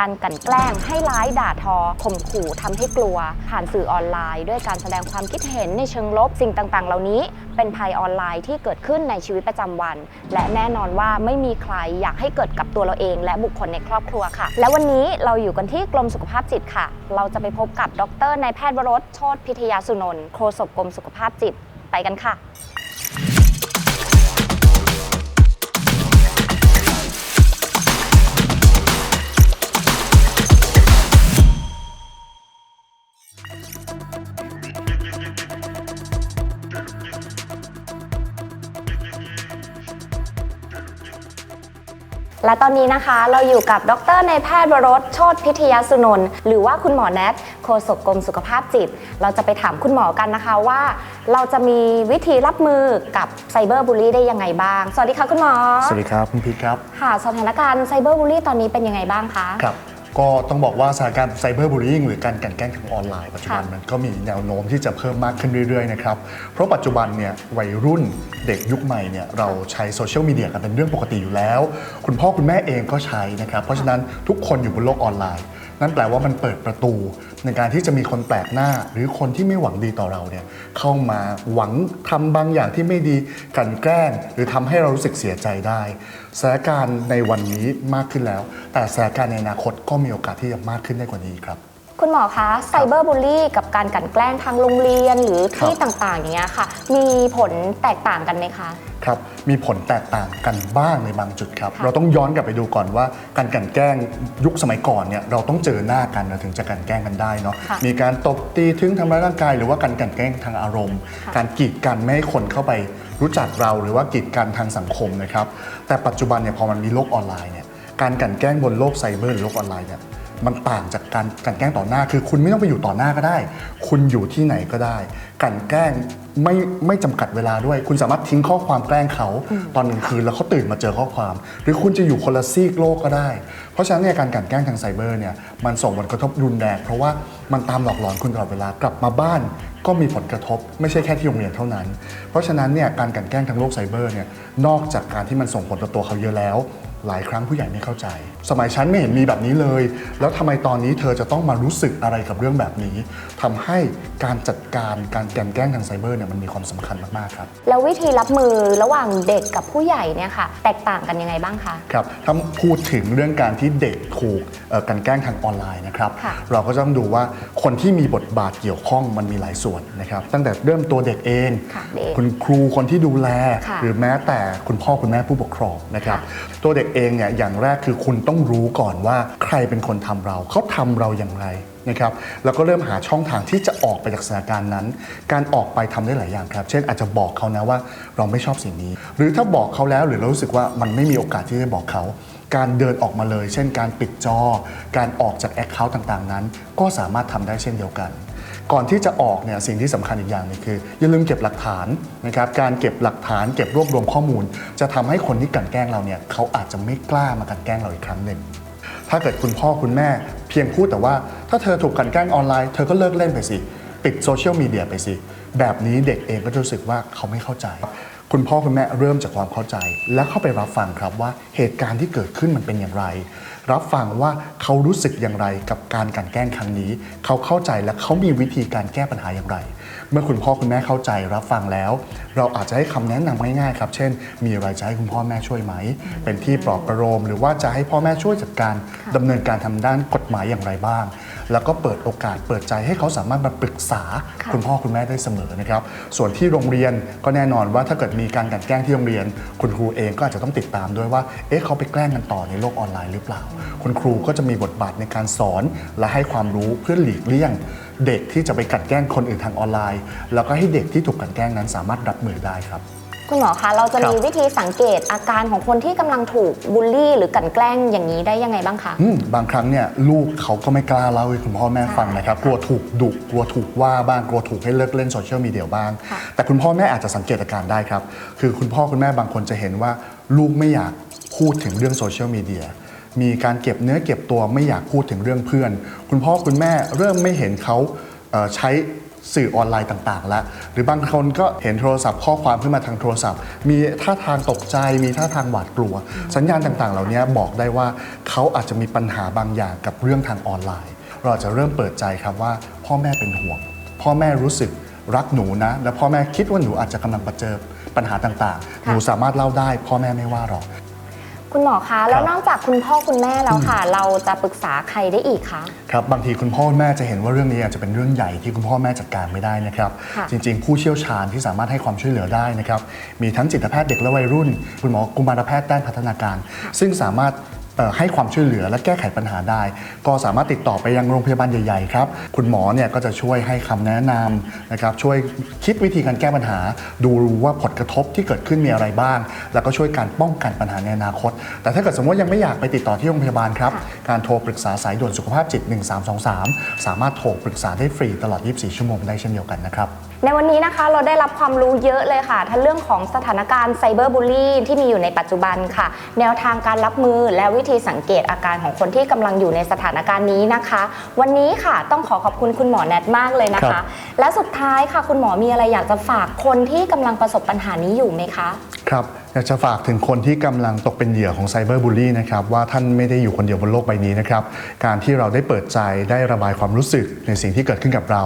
การกลั่นแกล้ง ให้ร้ายด่าทอข่มขู่ทำให้กลัว ผ่านสื่อออนไลน์ ด้วยการแสดงความคิดเห็นในเชิงลบสิ่งต่างๆ เหล่านี้ เป็นภัยออนไลน์ที่เกิดขึ้นในชีวิตประจำวัน และแน่นอนว่าไม่มีใครอยากให้เกิดกับตัวเราเอง และบุคคลในครอบครัวค่ะ และวันนี้เราอยู่กันที่กรมสุขภาพจิตค่ะ เราจะไปพบกับดรนายแพทย์วรสโชติพิทยาสุนนท์โฆษกกรมสุขภาพจิตไปกันค่ะ และตอนนี้นะคะเราอยู่กับดรในายแพทย์วรสโชติพิทยาสุนนท์หรือว่าคุณหมอแนทโฆษกกรมสุขภาพจิต เราจะไปถามคุณหมอกันนะคะว่า เราจะมีวิธีรับมือกับไซเบอร์บูลลี่ได้ยังไงบ้าง สวัสดีค่ะคุณหมอ สวัสดีครับคุณพีทครับ ค่ะสถานการณ์ไซเบอร์บูลลี่ตอนนี้เป็นยังไงบ้างคะ ครับ ก็ต้องบอกว่าสถานการณ์ไซเบอร์บูลลิงหรือการกลั่นแกล้งทางออนไลน์ปัจจุบันมันก็มีแนวโน้มที่จะเพิ่มมากขึ้นเรื่อยๆนะครับ เพราะปัจจุบันเนี่ยวัยรุ่นเด็กยุคใหม่เนี่ยเราใช้โซเชียลมีเดียกันเป็นเรื่องปกติอยู่แล้ว คุณพ่อคุณแม่เองก็ใช้นะครับ เพราะฉะนั้นทุกคนอยู่บนโลกออนไลน์ นั่นแปลว่ามันเปิดประตู ในการที่จะมีคนแปลกหน้า หรือคนที่ไม่หวังดีต่อเราเนี่ยเข้ามาหวังทำบางอย่างที่ไม่ดีกลันแกล้ง หรือทำให้เรารู้สึกเสียใจได้สถานการณ์ในวันนี้มากขึ้นแล้ว แต่สถานการณ์ในอนาคตก็มีโอกาสที่จะมากขึ้นได้กว่านี้ครับคุณหมอคะไซเบอร์บูลลี่กับการกลั่นแกล้งทางโรงเรียนหรือที่ครับต่างๆอย่างเงี้ยค่ะ มีผลแตกต่างกันไหมคะ ครับมีผลแตกต่างกันบ้างในบางจุดครับค่ะเราต้องย้อนกลับไปดูก่อนว่าการกลันแกล้งยุคสมัยก่อนเนี่ยเราต้องเจอหน้ากันเราถึงจะกลันแกล้งกันได้เนาะค่ะมีการตบตีถึงทำร้ายร่างกาย หรือว่าการกลันแกล้งทางอารมณ์ค่ะการกีดกันไม่ให้คนเข้าไปรู้จักเราหรือว่ากีดกันทางสังคมนะครับแต่ปัจจุบันเนี่ยพอมันมีโลกออนไลน์เนี่ยการกลันแกล้งบนโลกไซเบอร์หรือโลกออนไลน์เนี่ย มันต่างจากการกลันแกล้งต่อหน้า คือคุณไม่ต้องไปอยู่ต่อหน้าก็ได้ คุณอยู่ที่ไหนก็ได้กลันแกล้งไม่ไม่จำกัดเวลาด้วย คุณสามารถทิ้งข้อความแกล้งเขาตอนกลางคืนแล้วเขาตื่นมาเจอข้อความ หรือคุณจะอยู่คนละซีกโลกก็ได้ เพราะฉะนั้นเนี่ยการกลันแกล้งทางไซเบอร์เนี่ยมันส่งผลกระทบรุนแรงเพราะว่ามันตามหลอกหลอนคุณตลอดเวลากลับมาบ้านก็มีผลกระทบไม่ใช่แค่ที่โรงเรียนเท่านั้น เพราะฉะนั้นเนี่ยการกลันแกล้งทางโลกไซเบอร์เนี่ยนอกจากการที่มันส่งผลต่อตัวเขาเยอะแล้ว หลายครั้งผู้ใหญ่ไม่เข้าใจ สมัยฉันไม่เห็นมีแบบนี้เลย แล้วทำไมตอนนี้เธอจะต้องมารู้สึกอะไรกับเรื่องแบบนี้ทำให้การจัดการการกลันแกล้งทางไซเบอร์เนี่ยมันมีความสำคัญมากๆครับ แล้ววิธีรับมือระหว่างเด็กกับผู้ใหญ่เนี่ยค่ะ แตกต่างกันยังไงบ้างคะ ครับ ถ้าพูดถึงเรื่องการที่เด็กถูกเอ่อกลันแกล้งทางออนไลน์นะครับค่ะเราก็จะต้องดูว่าคนที่มีบทบาทเกี่ยวข้องมันมีหลายส่วนนะครับตั้งแต่เริ่มตัวเด็กเองค่ะเด็กคุณครูคนที่ดูแลค่ะหรือแม้แต่คุณพ่อคุณแม่ผู้ปกครองนะครับค่ตัวเด็กเองเนี่ยอย่างแรกคือคุณต้องรู้ก่อนว่าใครเป็นคนทำเราเขาทำเราอย่างไรนะครับแล้วก็เริ่มหาช่องทางที่จะออกไปจากสถานการณ์นั้น การออกไปทำได้หลายอย่างครับ เช่นอาจจะบอกเขานะว่าเราไม่ชอบสิ่งนี้ หรือถ้าบอกเขาแล้วหรือเรารู้สึกว่ามันไม่มีโอกาสที่จะบอกเขาการเดินออกมาเลย เช่นการปิดจอ การออกจากแอคเคาท์ต่างๆ นั้น ก็สามารถทำได้เช่นเดียวกัน ก่อนที่จะออกเนี่ยสิ่งที่สำคัญอีกอย่างหนึงคือ อย่าลืมเก็บหลักฐานนะครับการเก็บหลักฐานเก็บรวบรวมข้อมูล จะทำให้คนที่กลันแกล้งเราเนี่ยเขาอาจจะไม่กล้ามากลันแกล้งเราอีกครั้งหนึ่งถ้าเกิดคุณพ่อคุณแม่เพียงพูดแต่ว่า ถ้าเธอถูกกลันแกล้งออนไลน์เธอก็เลิกเล่นไปสิปิดโซเชียลมีเดียไปสิแบบนี้เด็กเองก็รู้สึกว่าเขาไม่เข้าใจ คุณพ่อคุณแม่เริ่มจากความเข้าใจ และเข้าไปรับฟังครับว่าเหตุการณ์ที่เกิดขึ้นมันเป็นอย่างไร รับฟังว่าเขารู้สึกอย่างไรกับการกลันแกล้งครั้งนี้ เขาเข้าใจและเขามีวิธีการแก้ปัญหาอย่างไร เมื่อคุณพ่อคุณแม่เข้าใจรับฟังแล้ว เราอาจจะให้คำแนะนำง่ายๆครับเช่น มีอะไรจะให้คุณพ่อแม่ช่วยไหม เป็นที่ปลอบประโลมหรือว่าจะให้พ่อแม่ช่วยจัดการดำเนินการทำด้านกฎหมายอย่างไรบ้าง แล้วก็เปิดโอกาสเปิดใจให้เขาสามารถมาปรึกษาค่ะคุณพ่อคุณแม่ได้เสมอนะครับ ส่วนที่โรงเรียนก็แน่นอนว่าถ้าเกิดมีการกลันแกล้งที่โรงเรียน คุณครูเองก็อาจจะต้องติดตามด้วยว่าเอ๊ะเขาไปแกล้งกันต่อในโลกออนไลน์หรือเปล่า คุณครูก็จะมีบทบาทในการสอนและให้ความรู้เพื่อหลีกเลี่ยงเด็กที่จะไปกลันแกล้งคนอื่นทางออนไลน์ แล้วก็ให้เด็กที่ถูกกลันแกล้งนั้นสามารถรับมือได้ครับ คุณหมอคะเราจะครับมีวิธีสังเกตอาการของคนที่กำลังถูกบูลลี่ หรือกลั่นแกล้งอย่างนี้ได้ยังไงบ้างคะอืมบางครั้งเนี่ยลูกเขาก็ไม่กล้าเล่าให้คุณพ่อแม่ฟังนะครับกลัวถูกดุกลัวถูกว่าบ้างกลัวถูกให้เลิกเล่นโซเชียลมีเดียบ้างค่ะแต่คุณพ่อแม่อาจจะสังเกตอาการได้ครับ คือคุณพ่อคุณแม่บางคนจะเห็นว่าลูกไม่อยากพูดถึงเรื่องโซเชียลมีเดียมีการเก็บเนื้อเก็บตัวไม่อยากพูดถึงเรื่องเพื่อน คุณพ่อคุณแม่เริ่มไม่เห็นเขาเอ่อใช้ สื่อออนไลน์ต่างๆ แล้ว หรือบางคนก็เห็นโทรศัพท์ข้อความขึ้นมาทางโทรศัพท์ มีท่าทางตกใจ มีท่าทางหวาดกลัว สัญญาณต่างๆ เหล่านี้บอกได้ว่าเขาอาจจะมีปัญหาบางอย่างกับเรื่องทางออนไลน์ เราจจะเริ่มเปิดใจครับว่า พ่อแม่เป็นห่วง พ่อแม่รู้สึกรักหนูนะ และพ่อแม่คิดว่าหนูอาจจะกำลังประเจอปัญหาต่างๆ หนูสามารถเล่าได้ พ่อแม่ไม่ว่าหรอก คุณหมอคะ แล้วครับนอกจากคุณพ่อคุณแม่แล้วค่ะ เราจะปรึกษาใครได้อีกคะ ครับบางทีคุณพ่อคุณแม่จะเห็นว่าเรื่องนี้อาจจะเป็นเรื่องใหญ่ที่คุณพ่อแม่จัดการไม่ได้นะครับ ค่ะ จริง ๆ ผู้เชี่ยวชาญที่สามารถให้ความช่วยเหลือได้นะครับ มีทั้งจิตแพทย์เด็กและวัยรุ่น คุณหมอกุมารแพทย์ด้านพัฒนาการ ซึ่งสามารถเอ่อ ให้ความช่วยเหลือและแก้ไขปัญหาได้ ก็สามารถติดต่อไปยังโรงพยาบาลใหญ่ๆครับ คุณหมอเนี่ยก็จะช่วยให้คำแนะนำนะครับ ช่วยคิดวิธีการแก้ปัญหา ดูว่าผลกระทบที่เกิดขึ้นมีอะไรบ้าง แล้วก็ช่วยการป้องกันปัญหาในอนาคต แต่ถ้าเกิดสมมติยังไม่อยากไปติดต่อที่โรงพยาบาลครับ การโทรปรึกษาสายด่วนสุขภาพจิต 1323 สามารถโทรปรึกษาได้ฟรีตลอด 24 ชั่วโมงได้เช่นเดียวกันนะครับ ในวันนี้นะคะเราได้รับความรู้เยอะเลยค่ะ ทั้งเรื่องของสถานการณ์ไซเบอร์บูลลี่ที่มีอยู่ในปัจจุบันค่ะ แนวทางการรับมือและวิธีสังเกตอาการของคนที่กำลังอยู่ในสถานการณ์นี้นะคะ วันนี้ค่ะต้องขอขอบคุณคุณหมอแนทมากเลยนะครัคะบและสุดท้ายค่ะคุณหมอมีอะไรอยากจะฝากคนที่กำลังประสบปัญหานี้อยู่ไหมคะ ครับ อยากจะฝากถึงคนที่กำลังตกเป็นเหยื่อของไซเบอร์บูลลี่นะครับว่าท่านไม่ได้อยู่คนเดียวบนโลกใบนี้นะครับการที่เราได้เปิดใจได้ระบายความรู้สึกในสิ่งที่เกิดขึ้นกับเรา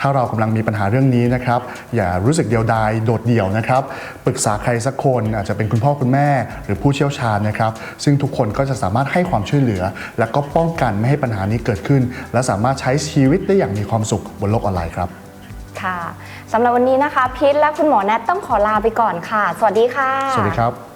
ถ้าเรากำลังมีปัญหาเรื่องนี้นะครับอย่ารู้สึกเดียวดายโดดเดี่ยวนะครับปรึกษาใครสักคนอาจจะเป็นคุณพ่อคุณแม่ หรือผู้เชี่ยวชาญนะครับซึ่งทุกคนก็จะสามารถให้ความช่วยเหลือ และก็ป้องกันไม่ให้ปัญหานี้เกิดขึ้น และสามารถใช้ชีวิตได้อย่างมีความสุขบนโลกออนไลน์ครับค่ะ สำหรับวันนี้นะคะพิษและคุณหมอแนทต้องขอลาไปก่อนค่ะ สวัสดีค่ะ สวัสดีครับ